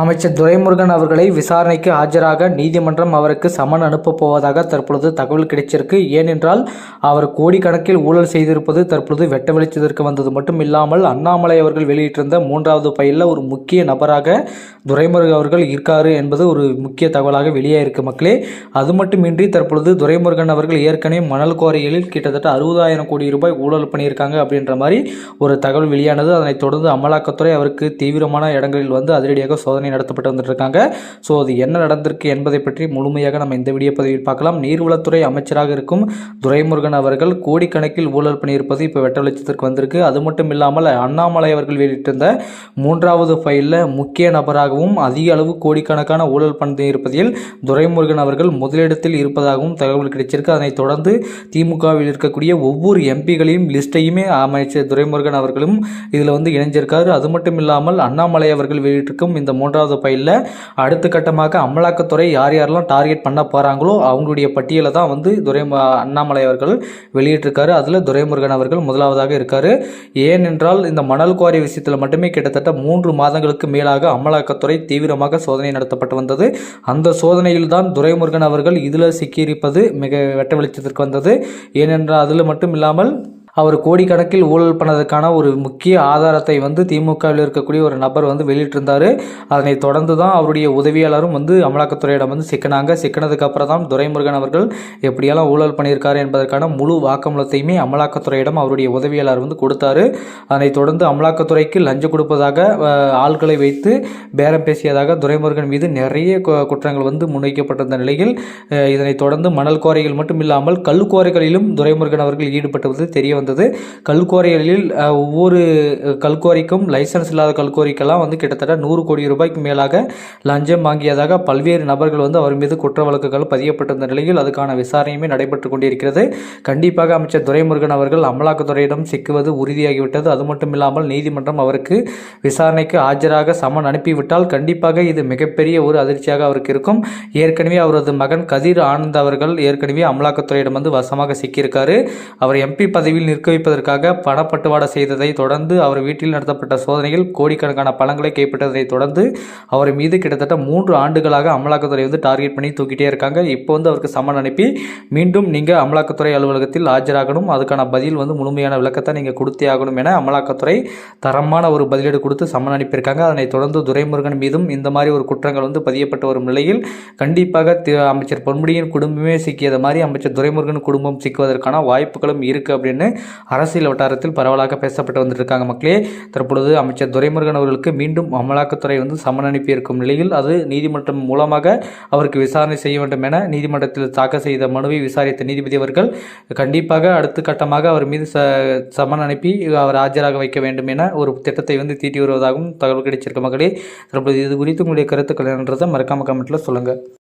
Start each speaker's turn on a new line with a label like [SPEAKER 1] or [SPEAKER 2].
[SPEAKER 1] அமைச்சர் துரைமுருகன் அவர்களை விசாரணைக்கு ஆஜராக நீதிமன்றம் அவருக்கு சமன் அனுப்பப் போவதாக தற்பொழுது தகவல் கிடைச்சிருக்கு. ஏனென்றால் அவர் கோடிக்கணக்கில் ஊழல் செய்திருப்பது தற்பொழுது வெட்ட வெளிச்சத்திற்கு வந்தது மட்டும் இல்லாமல் அண்ணாமலை அவர்கள் வெளியிட்டிருந்த மூன்றாவது பயிலில் ஒரு முக்கிய நபராக துரைமுருகன் அவர்கள் இருக்காரு என்பது ஒரு முக்கிய தகவலாக வெளியே இருக்கு மக்களே. அது மட்டுமின்றி தற்பொழுது துரைமுருகன் அவர்கள் ஏற்கனவே மணல் கோரைகளில் கிட்டத்தட்ட அறுபதாயிரம் கோடி ரூபாய் ஊழல் பண்ணியிருக்காங்க அப்படின்ற மாதிரி ஒரு தகவல் வெளியானது. அதனைத் தொடர்ந்து அமலாக்கத்துறை அவருக்கு தீவிரமான இடங்களில் வந்து அதிரடியாக சோதனை நடத்தப்பட்டு வந்துட்டு இருக்காங்க ஸோ அது என்ன நடந்திருக்கு என்பதை பற்றி முழுமையாக நம்ம இந்த வீடியோ பதிவில் பார்க்கலாம். நீர்வளத்துறை அமைச்சராக இருக்கும் துரைமுருகன் அவர்கள் கோடிக்கணக்கில் ஊழல் பண்ணியிருப்பது இப்போ வெட்ட வெளிச்சத்திற்கு வந்திருக்கு. அது மட்டும் இல்லாமல் அண்ணாமலை அவர்கள் வெளியிட்டிருந்த மூன்றாவது ஃபைலில் முக்கிய நபராகவும் அதிக அளவு கோடிக்கணக்கான ஊழல் பண்ணியிருப்பதில் துரைமுருகன் அவர்கள் முதலிடத்தில் இருப்பதாகவும் தகவல் கிடைச்சிருக்கு. அதனைத் தொடர்ந்து திமுகவில் இருக்கக்கூடிய ஒவ்வொரு எம்பிகளையும் லிஸ்ட்டையுமே அமைச்சர் துரைமுருகன் அவர்களும் இதில் வந்து இணைஞ்சிருக்காரு. அது மட்டும் இல்லாமல் அண்ணாமலை அவர்கள் வெளியிட்டிருக்கும் இந்த மூன்றாவது பைலில் அடுத்த கட்டமாக அமலாக்கத்துறை யார் யாரெல்லாம் டார்கெட் பண்ண போகிறாங்களோ அவங்களுடைய பட்டியலை தான் வந்து துரை அண்ணாமலை அவர்கள் வெளியிட்டிருக்காரு. அதில் துரைமுருகன் அவர்கள் முதலாவதாக இருக்கார். ஏனென்றால் இந்த மணல் குவாரி விஷயத்தில் மட்டுமே கிட்டத்தட்ட மூன்று மாதங்களுக்கு மேலாக அமலாக்கத்துறை தீவிரமாக சோதனை நடத்தப்பட்டு வந்தது. அந்த சோதனையில் தான் துரைமுருகன் அவர்கள் இதில் சிக்கியிருப்பது மிக வெட்ட வெளிச்சத்திற்கு வந்தது. ஏனென்றால் அதில் மட்டும் இல்லாமல் அவர் கோடிக்கணக்கில் ஊழல் பண்ணதுக்கான ஒரு முக்கிய ஆதாரத்தை வந்து திமுகவில் இருக்கக்கூடிய ஒரு நபர் வந்து வெளியிட்டிருந்தார். அதனை தொடர்ந்து தான் அவருடைய உதவியாளரும் வந்து அமலாக்கத்துறையிடம் வந்து சிக்கினாங்க. சிக்கினதுக்கு அப்புறம் தான் துரைமுருகன் அவர்கள் எப்படியெல்லாம் ஊழல் பண்ணியிருக்காரு என்பதற்கான முழு வாக்குமூலத்தையுமே அமலாக்கத்துறையிடம் அவருடைய உதவியாளர் வந்து கொடுத்தாரு. அதனைத் தொடர்ந்து அமலாக்கத்துறைக்கு லஞ்சம் கொடுப்பதாக ஆள்களை வைத்து பேரம் பேசியதாக துரைமுருகன் மீது நிறைய குற்றங்கள் வந்து முன்வைக்கப்பட்டிருந்த நிலையில் இதனைத் தொடர்ந்து மணல் கோரைகள் மட்டும் இல்லாமல் கல்குவாரிகளிலும் துரைமுருகன் அவர்கள் ஈடுபட்டுவது தெரிய வந்தது. கல்குவாரிகளில் ஒவ்வொரு கல்குவாரிக்கும் லைசன்ஸ் இல்லாத கல்குவாரிக்கெல்லாம் வந்து கிட்டத்தட்ட நூறு கோடி ரூபாய்க்கு மேலாக லஞ்சம் வாங்கியதாக பல்வேறு நபர்கள் வந்து அவர் மீது குற்ற வழக்குகள் பதியப்பட்டிருந்த நிலையில் அதுக்கான விசாரணையுமே நடைபெற்று கொண்டிருக்கிறது. கண்டிப்பாக அமைச்சர் துரைமுருகன் அவர்கள் அமலாக்கத்துறையிடம் சிக்குவது உறுதியாகிவிட்டது. அது மட்டும் இல்லாமல் நீதிமன்றம் அவருக்கு விசாரணைக்கு ஆஜராக சமன் அனுப்பிவிட்டால் கண்டிப்பாக இது மிகப்பெரிய ஒரு அதிர்ச்சியாக அவருக்கு இருக்கும். ஏற்கனவே அவரது மகன் கதிர் ஆனந்த் அவர்கள் ஏற்கனவே அமலாக்கத்துறையிடம் வந்து வசமாக சிக்கியிருக்காரு. அவர் எம்பி பதவியில் நிற்க வைப்பதற்காக பணப்பட்டுவாடா செய்ததை தொடர்ந்து அவர் வீட்டில் நடத்தப்பட்ட சோதனையில் கோடிக்கணக்கான பழங்களை கைப்பற்றதை தொடர்ந்து அவர் மீது கிட்டத்தட்ட மூன்று ஆண்டுகளாக அமலாக்கத்துறை வந்து டார்கெட் பண்ணி தூக்கிட்டே இருக்காங்க. இப்போ வந்து அவருக்கு சம்மன் அனுப்பி மீண்டும் நீங்கள் அமலாக்கத்துறை அலுவலகத்தில் ஆஜராகணும். அதுக்கான பதில் வந்து முழுமையான விளக்கத்தை நீங்கள் கொடுத்தே ஆகணும் என அமலாக்கத்துறை தரமான ஒரு பதிலீடு கொடுத்து சம்மன் அனுப்பியிருக்காங்க. அதனைத் தொடர்ந்து துரைமுருகன் மீதும் இந்த மாதிரி ஒரு குற்றங்கள் வந்து பதியப்பட்டு வரும் நிலையில் கண்டிப்பாக அமைச்சர் பொன்முடியின் குடும்பமே சிக்கியது மாதிரி அமைச்சர் துரைமுருகன் குடும்பம் சிக்குவதற்கான வாய்ப்புகளும் இருக்குது அப்படின்னு அரசியல் வட்டாரத்தில் பரவலாக பேசப்பட்டு வந்துருக்காங்க மக்களே. தற்பொழுது அமைச்சர் துரைமுருகன் அவர்களுக்கு மீண்டும் அமலாக்கத்துறை வந்து சமன் அனுப்பியிருக்கும் நிலையில் அது நீதிமன்றம் மூலமாக அவருக்கு விசாரணை செய்ய வேண்டும் என நீதிமன்றத்தில் தாக்கல் செய்த மனுவை விசாரித்த நீதிபதி அவர்கள் கண்டிப்பாக அடுத்த கட்டமாக அவர் மீது ச சமன் அனுப்பி அவர் ஆஜராக வைக்க வேண்டும் என ஒரு திட்டத்தை வந்து தீட்டி வருவதாகவும் தகவல் கிடைச்சிருக்க மக்களே. தற்போது இது குறித்து உங்களுடைய கருத்துக்கள் என்றதை மறக்காம கமெண்ட்டில் சொல்லுங்கள்